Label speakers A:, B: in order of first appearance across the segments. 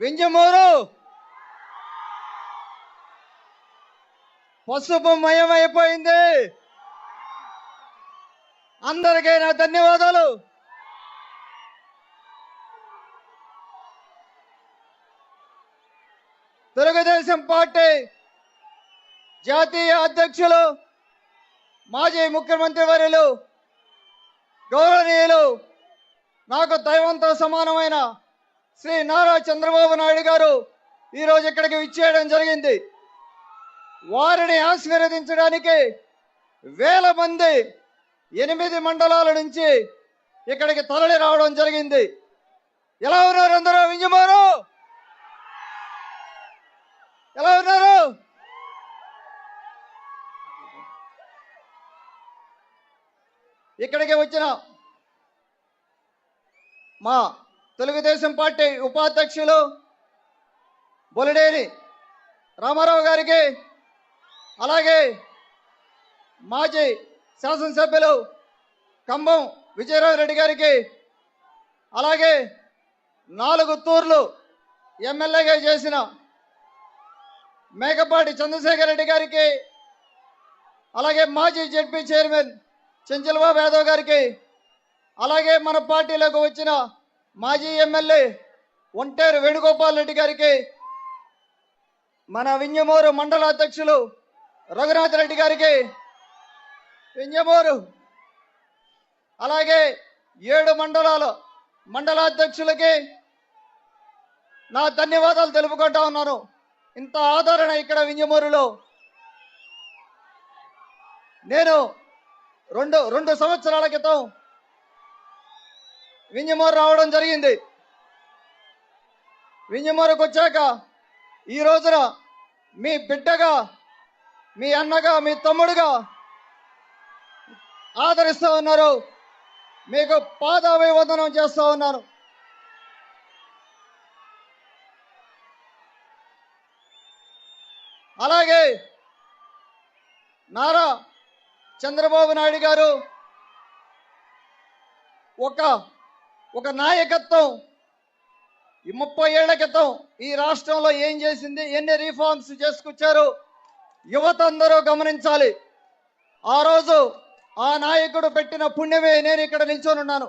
A: వింజమూరు. పసుపు మయమైపోయింది అందరికీ ధన్యవాదాలు. తెలుగుదేశం పార్టీ జాతీయ అధ్యక్షులు మాజీ ముఖ్యమంత్రి వర్యులు గౌరవనీయులు నాకు దైవంతో సమానమైన శ్రీ నారా చంద్రబాబు నాయుడు గారు ఈరోజు ఇక్కడికి విచ్చేయడం జరిగింది. వారిని ఆశీర్వదించడానికి వేల మంది ఎనిమిది మండలాల నుంచి ఇక్కడికి తరలి రావడం జరిగింది. ఎలా ఉన్నారు అందరూ? వింజమారు ఎలా ఉన్నారు? ఇక్కడికి వచ్చిన మా తెలుగుదేశం పార్టీ ఉపాధ్యక్షులు బొలిడేరి రామారావు గారికి అలాగే మాజీ శాసనసభ్యులు కంభం విజయరావు రెడ్డి గారికి అలాగే నాలుగు తూర్లు ఎమ్మెల్యేగా చేసిన మేకపాటి చంద్రశేఖర్ రెడ్డి గారికి అలాగే మాజీ జెడ్పీ చైర్మన్ చెంచల్బాబు యాదవ్ గారికి అలాగే మన పార్టీలోకి వచ్చిన మాజీ ఎమ్మెల్యే ఒంటేరు వేణుగోపాల్ రెడ్డి గారికి మన వింజమూరు మండల అధ్యక్షులు రఘునాథ్ రెడ్డి గారికి వింజమూరు అలాగే ఏడు మండలాల మండలాధ్యక్షులకి నా ధన్యవాదాలు తెలుపుకుంటా ఉన్నాను. ఇంత ఆదరణ ఇక్కడ వింజమూరులో. నేను రెండు రెండు సంవత్సరాల క్రితం వింజమూరు రావడం జరిగింది. వింజమూరుకు వచ్చాక ఈ రోజున మీ బిడ్డగా మీ అన్నగా మీ తమ్ముడుగా ఆదరిస్తూ ఉన్నారు. మీకు పాదాభివందనం చేస్తూ ఉన్నాను. అలాగే నారా చంద్రబాబు నాయుడు గారు ఒక ఒక నాయకత్వం. ఈ ముప్పై ఏళ్ళ క్రితం ఈ రాష్ట్రంలో ఏం చేసింది? ఎన్ని రిఫార్మ్స్ చేసుకొచ్చారు? యువత అందరూ గమనించాలి. ఆ రోజు ఆ నాయకుడు పెట్టిన పుణ్యమే నేను ఇక్కడ నిల్చొని ఉన్నాను.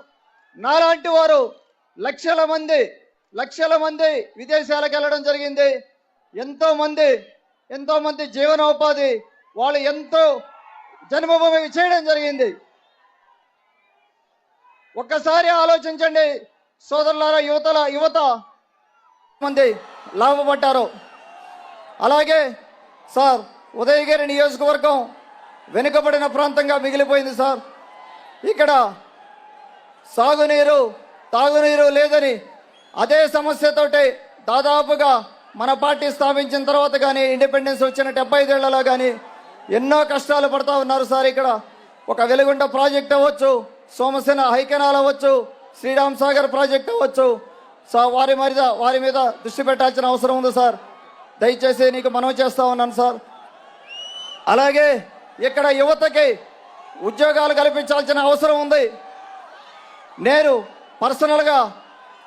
A: నాలాంటి వారు లక్షల మంది లక్షల మంది విదేశాలకు వెళ్ళడం జరిగింది. ఎంతోమంది ఎంతోమంది జీవనోపాధి వాళ్ళు ఎంతో జన్మభూమి చేయడం జరిగింది. ఒక్కసారి ఆలోచించండి. సోదరులారా యువతల యువత మంది లాభపడ్డారు అలాగే సార్ ఉదయగిరి నియోజకవర్గం వెనుకబడిన ప్రాంతంగా మిగిలిపోయింది సార్. ఇక్కడ సాగునీరు తాగునీరు లేదని అదే సమస్యతోటి దాదాపుగా మన పార్టీ స్థాపించిన తర్వాత కానీ ఇండిపెండెన్స్ వచ్చిన డెబ్బై ఐదేళ్ళలో కానీ ఎన్నో కష్టాలు పడతా ఉన్నారు సార్. ఇక్కడ ఒక వెలుగుంట ప్రాజెక్ట్ అవ్వచ్చు సోమసేన హైకెనాల్ అవ్వచ్చు శ్రీరామ్ సాగర్ ప్రాజెక్ట్ అవ్వచ్చు. సో వారి మీద వారి మీద దృష్టి పెట్టాల్సిన అవసరం ఉంది సార్. దయచేసి నీకు మనవి చేస్తా ఉన్నాను సార్. అలాగే ఇక్కడ యువతకి ఉద్యోగాలు కల్పించాల్సిన అవసరం ఉంది. నేను పర్సనల్గా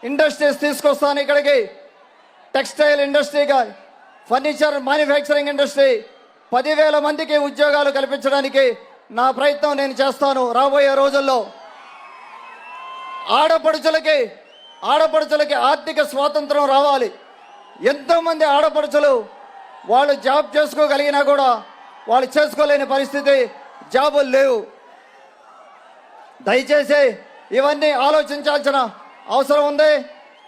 A: ఇండస్ట్రీస్ తీసుకొస్తాను ఇక్కడికి. టెక్స్టైల్ ఇండస్ట్రీగా ఫర్నిచర్ మ్యానుఫ్యాక్చరింగ్ ఇండస్ట్రీ. పదివేల మందికి ఉద్యోగాలు కల్పించడానికి నా ప్రయత్నం నేను చేస్తాను రాబోయే రోజుల్లో. ఆడపడుచులకి ఆడపడుచులకి ఆర్థిక స్వాతంత్రం రావాలి. ఎంతోమంది ఆడపడుచులు వాళ్ళు జాబ్ చేసుకోగలిగినా కూడా వాళ్ళు చేసుకోలేని పరిస్థితి జాబులు లేవు. దయచేసి ఇవన్నీ ఆలోచించాల్సిన అవసరం ఉంది.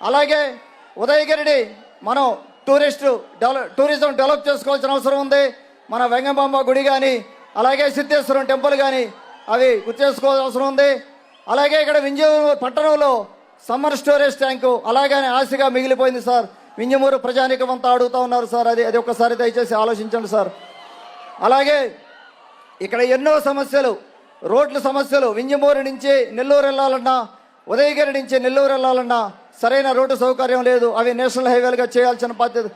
A: అలాగే ఉదయగిరిని మనం టూరిస్టు డెవలప్ టూరిజం డెవలప్ చేసుకోవాల్సిన అవసరం ఉంది. మన వెంగబాంబ గుడి కానీ అలాగే సిద్ధేశ్వరం టెంపుల్ కానీ అవి గుర్తు చేసుకోవాల్సిన అవసరం ఉంది. అలాగే ఇక్కడ వింజమూరు పట్టణంలో సమ్మర్ స్టోరేజ్ ట్యాంకు అలాగనే ఆశగా మిగిలిపోయింది సార్. వింజమూరు ప్రజానీకం అంతా అడుగుతా ఉన్నారు సార్. అది అది ఒక్కసారి దయచేసి ఆలోచించండి సార్. అలాగే ఇక్కడ ఎన్నో సమస్యలు రోడ్ల సమస్యలు. వింజమూరు నుంచి నెల్లూరు వెళ్ళాలన్నా ఉదయగిరి నుంచి నెల్లూరు వెళ్ళాలన్నా సరైన రోడ్డు సౌకర్యం లేదు. అవి నేషనల్ హైవేలుగా చేయాల్సిన బాధ్యత.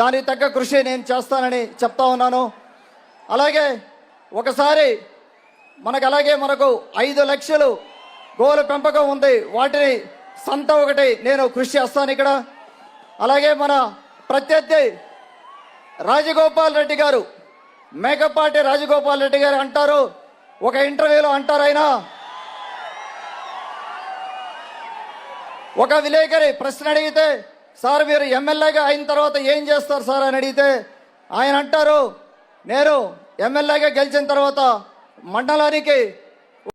A: దానికి తగ్గ కృషి నేను చేస్తానని చెప్తా ఉన్నాను. అలాగే ఒకసారి మనకు అలాగే మనకు ఐదు లక్షలు గోల పెంపకం ఉంది. వాటిని సంత ఒకటి నేను కృషి చేస్తాను ఇక్కడ. అలాగే మన ప్రత్యర్థి రాజగోపాల్ రెడ్డి గారు మేకపాటి రాజగోపాల్ రెడ్డి గారు అంటారు. ఒక ఇంటర్వ్యూలో అంటారు ఆయన. ఒక విలేకరి ప్రశ్న అడిగితే సార్ మీరు ఎమ్మెల్యేగా అయిన తర్వాత ఏం చేస్తారు సార్? అని అడిగితే ఆయన అంటారు నేను ఎమ్మెల్యేగా గెలిచిన తర్వాత మండలానికి